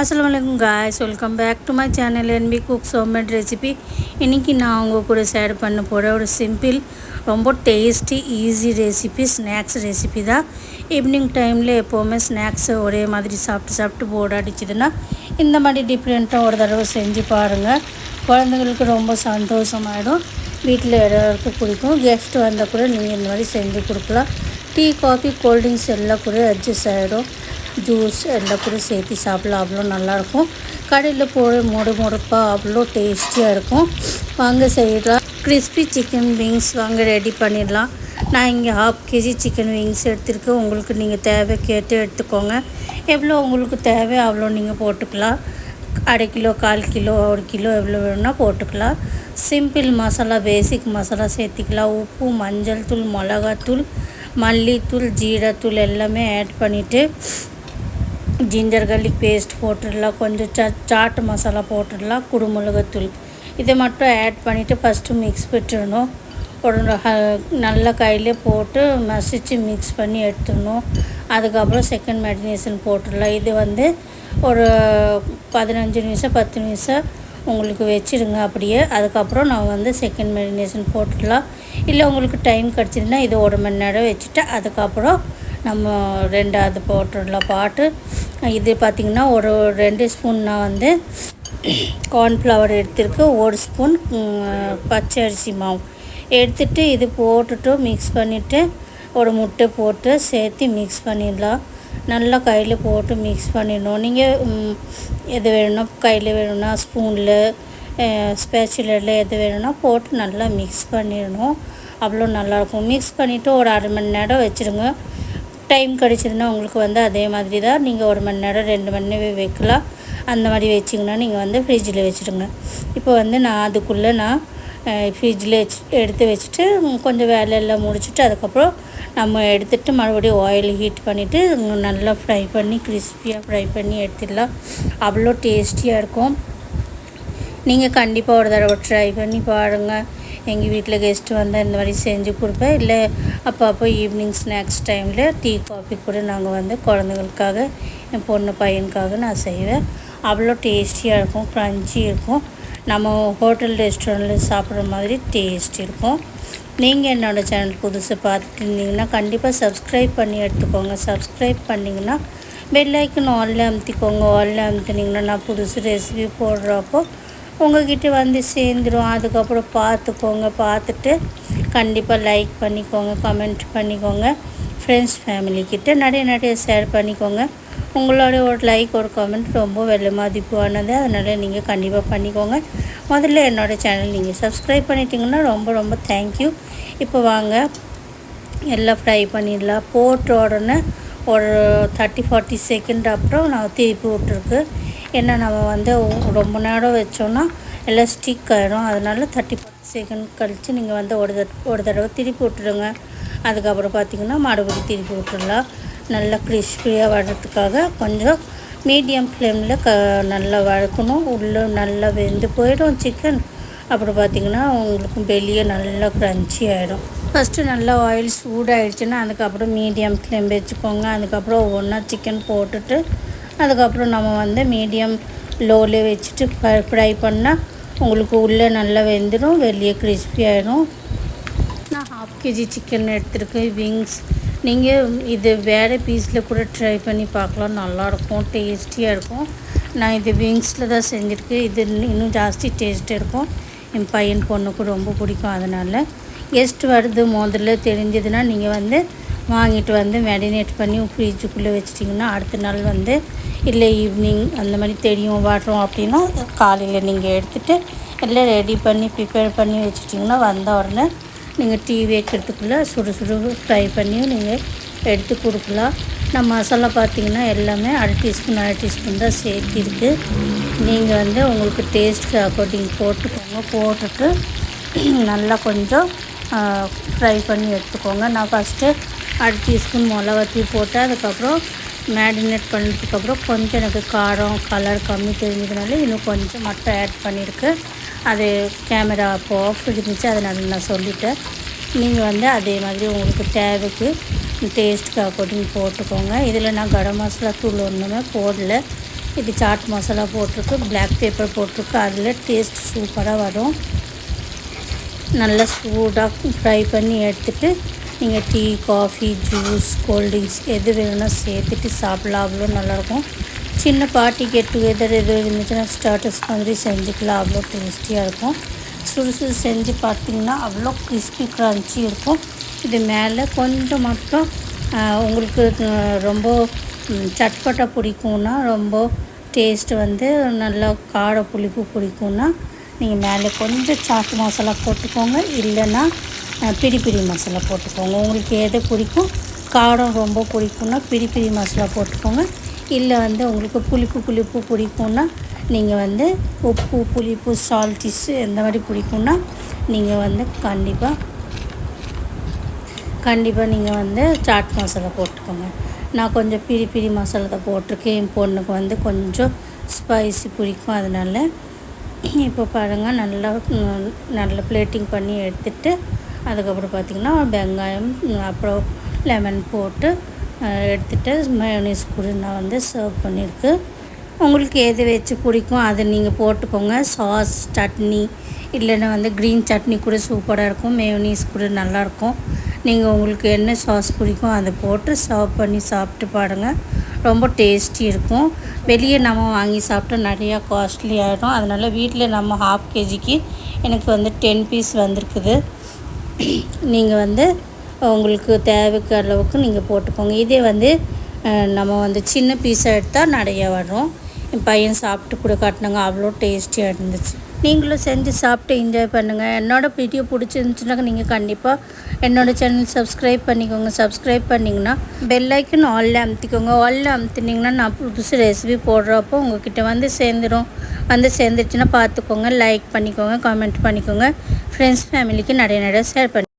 அஸ்லாம் அலைக்கும் guys welcome back to my channel NB cooks homemade recipe இன்றைக்கி நான் உங்கள் கூட ஷேர் பண்ண போகிற ஒரு சிம்பிள் ரொம்ப tasty easy recipe snacks recipe தான். ஈவினிங் டைமில் எப்போவுமே ஸ்நாக்ஸ் ஒரே மாதிரி சாப்பிட்டு சாப்பிட்டு போர்டு அடிச்சதுன்னா இந்த மாதிரி டிஃப்ரெண்ட்டாக ஒரு தடவை செஞ்சு பாருங்கள் குழந்தைங்களுக்கு ரொம்ப சந்தோஷமாயிடும். வீட்டில் எல்லாருக்கும் பிடிக்கும். கெஸ்ட் வந்தால் கூட நீங்கள் இந்த மாதிரி செஞ்சு கொடுக்கலாம். டீ காஃபி கோல்ட்ரிங்க்ஸ் எல்லாம் கூட அட்ஜஸ்ட் ஆகிடும் ஜூஸ் எல்லாம் கூட சேர்த்து சாப்பிடலாம். அவ்வளோ நல்லாயிருக்கும். கடையில் போட முடு முடுப்பாக அவ்வளோ டேஸ்டியாக இருக்கும். வாங்க செய்யலாம். கிறிஸ்பி சிக்கன் விங்ஸ் வாங்க ரெடி பண்ணிடலாம். நான் இங்கே ஹாஃப் கேஜி சிக்கன் விங்ஸ் எடுத்திருக்கேன். உங்களுக்கு நீங்கள் தேவை கேட்டு எடுத்துக்கோங்க. எவ்வளோ உங்களுக்கு தேவை அவ்வளோ நீங்கள் போட்டுக்கலாம். அரை கிலோ கால் கிலோ ஒரு கிலோ எவ்வளோ வேணும்னா போட்டுக்கலாம். சிம்பிள் மசாலா பேசிக் மசாலா சேர்த்திக்கலாம். உப்பு மஞ்சள் தூள் மிளகாத்தூள் மல்லித்தூள் ஜீரத்தூள் எல்லாமே ஆட் பண்ணிவிட்டு ஜிஞ்சர் கர்லிக் பேஸ்ட் போட்டுடலாம். கொஞ்சம் சா சாட் மசாலா போட்டுடலாம். குடுமிளகத்தூள் இதை மட்டும் ஆட் பண்ணிவிட்டு ஃபஸ்ட்டு மிக்ஸ் விட்டுடணும் உடனே ஹ- நல்ல கையிலே போட்டு மசித்து மிக்ஸ் பண்ணி எடுத்துடணும். அதுக்கப்புறம் செகண்ட் மேடினேஷன் போட்டுடலாம். இது வந்து ஒரு பதினஞ்சு நிமிஷம் பத்து நிமிஷம் உங்களுக்கு வச்சிடுங்க அப்படியே. அதுக்கப்புறம் நான் வந்து செகண்ட் மேடினேஷன் போட்டுடலாம். இல்லை உங்களுக்கு டைம் கிடச்சிதுன்னா இது ஒரு மணி நேரம் வச்சுட்டு அதுக்கப்புறம் நம்ம ரெண்டாவது போட்டுடலாம் பாட்டு. இது பார்த்திங்கன்னா ஒரு ரெண்டு ஸ்பூன் நான் வந்து கார்ன்ஃப்ளவர் எடுத்திருக்கு. ஒரு ஸ்பூன் பச்சை அரிசி மாவு. எடுத்துட்டு இது போட்டுட்டு மிக்ஸ் பண்ணிவிட்டு ஒரு முட்டை போட்டு சேர்த்து மிக்ஸ் பண்ணிடலாம். நல்லா கையில் போட்டு மிக்ஸ் பண்ணிடணும். நீங்கள் எது வேணும்னா கையில் வேணும்னா ஸ்பூனில் ஸ்பேச்சுலரில் எது வேணும்னா போட்டு நல்லா மிக்ஸ் பண்ணிடணும். அவ்வளோ நல்லாயிருக்கும் மிக்ஸ் பண்ணிவிட்டு ஒரு அரை மணி நேரம் வச்சுருங்க. டைம் கிடச்சிதுன்னா உங்களுக்கு வந்து அதே மாதிரி தான் நீங்கள் ஒரு மணி நேரம் ரெண்டு மணி நேரம் வைக்கலாம். அந்த மாதிரி வச்சிங்கன்னா நீங்கள் வந்து ஃப்ரிட்ஜில் வச்சுடுங்க. இப்போ வந்து நான் அதுக்குள்ளே நான் ஃப்ரிட்ஜில் வச்சு எடுத்து வச்சுட்டு கொஞ்சம் வேலையெல்லாம் முடிச்சுட்டு அதுக்கப்புறம் நம்ம எடுத்துகிட்டு மறுபடியும் ஆயில் ஹீட் பண்ணிவிட்டு நல்லா ஃப்ரை பண்ணி கிறிஸ்பியாக ஃப்ரை பண்ணி எடுத்துடலாம். அவ்வளோ டேஸ்டியாக இருக்கும். நீங்கள் கண்டிப்பாக ஒரு தடவை ட்ரை பண்ணி பாருங்கள் எங்கள் வீட்டில் கெஸ்ட்டு வந்தால் இந்த மாதிரி செஞ்சு கொடுப்பேன். இல்லை அப்போ அப்போ ஈவினிங் ஸ்நாக்ஸ் டைமில் டீ காஃபி கூட நாங்கள் வந்து குழந்தைங்களுக்காக என் பொண்ணு பையனுக்காக நான் செய்வேன். அவ்வளோ டேஸ்டியாக இருக்கும் க்ரன்ச்சி இருக்கும். நம்ம ஹோட்டல் ரெஸ்டாரண்ட்டில் சாப்பிட்ற மாதிரி டேஸ்ட் இருக்கும். நீங்கள் என்னோடய சேனல் புதுசு பார்த்துட்டு இருந்தீங்கன்னா கண்டிப்பாக சப்ஸ்கிரைப் பண்ணி எடுத்துக்கோங்க. சப்ஸ்கிரைப் பண்ணிங்கன்னா பெல் ஐக்கன் ஆல்ல அமுத்திக்கோங்க. ஆல்ல அமுத்துனீங்கன்னா நான் புதுசு ரெசிபி போடுறப்போ உங்ககிட்ட வந்து சேர்ந்துடும் அதுக்கப்புறம் பார்த்துக்கோங்க. பார்த்துட்டு கண்டிப்பாக லைக் பண்ணிக்கோங்க கமெண்ட் பண்ணிக்கோங்க. ஃப்ரெண்ட்ஸ் ஃபேமிலிக்கிட்ட நிறைய நிறைய ஷேர் பண்ணிக்கோங்க. உங்களோட ஒரு லைக் ஒரு கமெண்ட் ரொம்ப வெள்ள மதிப்பானது. அதனால் நீங்கள் கண்டிப்பாக பண்ணிக்கோங்க. முதல்ல என்னோடய சேனல் நீங்கள் சப்ஸ்கிரைப் பண்ணிட்டீங்கன்னா ரொம்ப ரொம்ப தேங்க்யூ இப்போ வாங்க. எல்லாம் ஃப்ரை பண்ணிடலாம். போட்ட உடனே ஒரு தேர்ட்டி ஃபார்ட்டி செகண்ட் அப்புறம் நான் திருப்பி விட்டுருக்கு. ஏன்னா நம்ம வந்து ரொம்ப நேரம் வச்சோன்னா எல்லாம் ஸ்டிக் ஆகிடும் அதனால தேர்ட்டி ஃபார்ட்டி செகண்ட் கழித்து நீங்கள் வந்து ஒரு தட ஒரு தடவை திருப்பி விட்டுடுங்க அதுக்கப்புறம் பார்த்திங்கன்னா மறுபடியும் திருப்பி விட்டுடலாம் நல்லா கிறிஸ்பியாக வர்றதுக்காக கொஞ்சம் மீடியம் ஃப்ளேமில் க நல்லா வளர்க்கணும் உள்ளே நல்லா வெந்து போயிடும் சிக்கன் அப்புறம் பார்த்தீங்கன்னா உங்களுக்கு வெளியே நல்லா க்ரன்ச்சி ஆகிடும் ஃபஸ்ட்டு நல்லா ஆயில் சூடாயிடுச்சுன்னா அதுக்கப்புறம் மீடியம் ஃப்ளேம் வச்சுக்கோங்க. அதுக்கப்புறம் ஒவ்வொன்றா சிக்கன் போட்டுட்டு அதுக்கப்புறம் நம்ம வந்து மீடியம் லோவில் வச்சுட்டு ஃப்ரை பண்ணால் உங்களுக்கு உள்ளே நல்லா வெந்துடும் வெளியே கிறிஸ்பி ஆகிடும் நான் ஹாஃப் கேஜி சிக்கன் எடுத்துருக்கேன் விங்ஸ் நீங்கள் இது வேறு பீஸில் கூட ட்ரை பண்ணி பார்க்கலாம். நல்லாயிருக்கும் டேஸ்டியாக இருக்கும். நான் இது விங்ஸில் தான் செஞ்சுருக்கேன். இது இன்னும் ஜாஸ்தி டேஸ்ட் இருக்கும். என் பையன் பொண்ணுக்கு ரொம்ப பிடிக்கும். அதனால் கெஸ்ட் வருது முதல்ல தெரிஞ்சதுன்னா நீங்கள் வந்து வாங்கிட்டு வந்து மேரினேட் பண்ணி ஃப்ரிட்ஜுக்குள்ளே வச்சிட்டிங்கன்னா அடுத்த நாள் வந்து இல்லை ஈவினிங் அந்த மாதிரி தெரியும் வாடுறோம் அப்படின்னா காலையில் நீங்கள் எடுத்துகிட்டு எல்லாம் ரெடி பண்ணி ப்ரிப்பேர் பண்ணி வச்சிட்டிங்கன்னா வந்த உடனே நீங்கள் டீ வைக்கிறதுக்குள்ளே சுடு சுடு ஃப்ரை பண்ணியும் நீங்கள் எடுத்து கொடுக்கலாம். நான் மசாலா பார்த்தீங்கன்னா எல்லாமே அரை டீஸ்பூன் அரை டீஸ்பூன் தான் சேர்த்திருக்கு. நீங்கள் வந்து உங்களுக்கு டேஸ்ட்டுக்கு அக்கார்டிங் போட்டுக்கோங்க. போட்டுட்டு நல்லா கொஞ்சம் ஃப்ரை பண்ணி எடுத்துக்கோங்க. நான் ஃபஸ்ட்டு அரை டீஸ்பூன் மிளகாத்தூள் போட்டு அதுக்கப்புறம் மேரினேட் பண்ணதுக்கப்புறம் கொஞ்சம் எனக்கு காரம் கலர் கம்மி தெரிஞ்சதுனால இன்னும் கொஞ்சம் மட்டும் ஆட் பண்ணியிருக்கு அது கேமரா அப்போ ஆஃப் இருந்துச்சு அதை நான் சொல்லிட்டேன். நீங்கள் வந்து அதே மாதிரி உங்களுக்கு தேவைக்கு டேஸ்ட்டுக்கு அக்கார்டிங் போட்டுக்கோங்க. இதில் நான் கரம் மசாலா தூள் ஒன்றுமே போடல. இது சாட் மசாலா போட்டிருக்கு பிளாக் பேப்பர் போட்டிருக்கு. அதில் டேஸ்ட் சூப்பராக வரும். நல்லா சூடாக ஃப்ரை பண்ணி எடுத்துகிட்டு நீங்கள் டீ காஃபி ஜூஸ் கோல்ட்ரிங்க்ஸ் எது வேணும்னா சேர்த்துட்டு சாப்பிடலாம். அவ்வளோ நல்லாயிருக்கும். சின்ன பார்ட்டி கெட் டுகெதர் எது இருந்துச்சுன்னா ஸ்டார்டர்ஸ் மாதிரி செஞ்சுக்கலாம். அவ்வளோ டேஸ்டியாக இருக்கும். சுறுசுறு செஞ்சு பார்த்தீங்கன்னா அவ்வளோ கிறிஸ்பி க்ரன்ச்சி இருக்கும். இது மேலே கொஞ்சம் மட்டும் உங்களுக்கு ரொம்ப சட்பட்டா பிடிக்கும்னா ரொம்ப டேஸ்ட் வந்து நல்லா கார புளிப்பு பிடிக்கும்னா நீங்கள் மேலே கொஞ்சம் சாட்டு மசாலா போட்டுக்கோங்க. இல்லைன்னா பிரி பிரி மசாலா போட்டுக்கோங்க. உங்களுக்கு எது பிடிக்கும் காரம் ரொம்ப பிடிக்கும்னா பிரி பிரி மசாலா போட்டுக்கோங்க. இல்லை வந்து உங்களுக்கு புளிப்பு புளிப்பு பிடிக்கும்னா நீங்கள் வந்து உப்பு புளிப்பு சால்ட்டிஸ் எந்த மாதிரி பிடிக்கும்னா நீங்கள் வந்து கண்டிப்பாக கண்டிப்பாக நீங்கள் வந்து சாட் மசாலா போட்டுக்கோங்க. நான் கொஞ்சம் பிரி பிரி மசாலா தான் போட்டிருக்கேன். என் பொண்ணுக்கு வந்து கொஞ்சம் ஸ்பைசி பிடிக்கும். அதனால இப்போ பாருங்கள் நல்லா நல்லா பிளேட்டிங் பண்ணி எடுத்துட்டு அதுக்கப்புறம் பார்த்திங்கன்னா வெங்காயம் அப்புறம் லெமன் போட்டு எடுத்துகிட்டு எடுத்துட்டு மயோனீஸ் கூட நான் வந்து சர்வ் பண்ணியிருக்கு உங்களுக்கு எது வச்சு பிடிக்கும் அதை நீங்கள் போட்டுக்கோங்க. சாஸ் சட்னி இல்லைன்னா வந்து க்ரீன் சட்னி கூட சூப்பராக இருக்கும். மேயோனீஸ் கூட நல்லாயிருக்கும் நீங்கள் உங்களுக்கு என்ன சாஸ் பிடிக்கும் அதை போட்டு சர்வ் பண்ணி சாப்பிட்டு பாருங்கள் ரொம்ப டேஸ்டி இருக்கும். வெளியே நம்ம வாங்கி சாப்பிட்டா நிறையா காஸ்ட்லி ஆகிடும் அதனால் வீட்டில் நம்ம ஹாஃப் கேஜிக்கு எனக்கு வந்து டென் பீஸ் வந்திருக்குது. நீங்கள் வந்து உங்களுக்கு தேவைக்கு அளவுக்கு நீங்கள் போட்டுக்கோங்க. இதே வந்து நம்ம வந்து சின்ன பீஸாக எடுத்தால் நிறையா வரும். என் பையன் சாப்பிட்டு கூட காட்டினாங்க. அவ்வளோ டேஸ்டியாக இருந்துச்சு. நீங்களும் செஞ்சு சாப்பிட்டு என்ஜாய் பண்ணுங்கள் என்னோடய வீடியோ பிடிச்சிருந்துச்சுனாக்க நீங்கள் கண்டிப்பாக என்னோடய சேனல் சப்ஸ்கிரைப் பண்ணிக்கோங்க. சப்ஸ்கிரைப் பண்ணிங்கன்னா பெல்லைக்கன் ஆலில் அமுத்திக்கோங்க. ஆலில் அமுத்தினீங்கன்னா நான் புதுசு ரெசிபி போடுறப்போ உங்ககிட்ட வந்து சேர்ந்துடும் வந்து சேர்ந்துச்சுன்னா பார்த்துக்கோங்க. லைக் பண்ணிக்கோங்க. கமெண்ட் பண்ணிக்கோங்க. ஃப்ரெண்ட்ஸ் ஃபேமிலிக்கு நிறைய நிறைய ஷேர் பண்ணி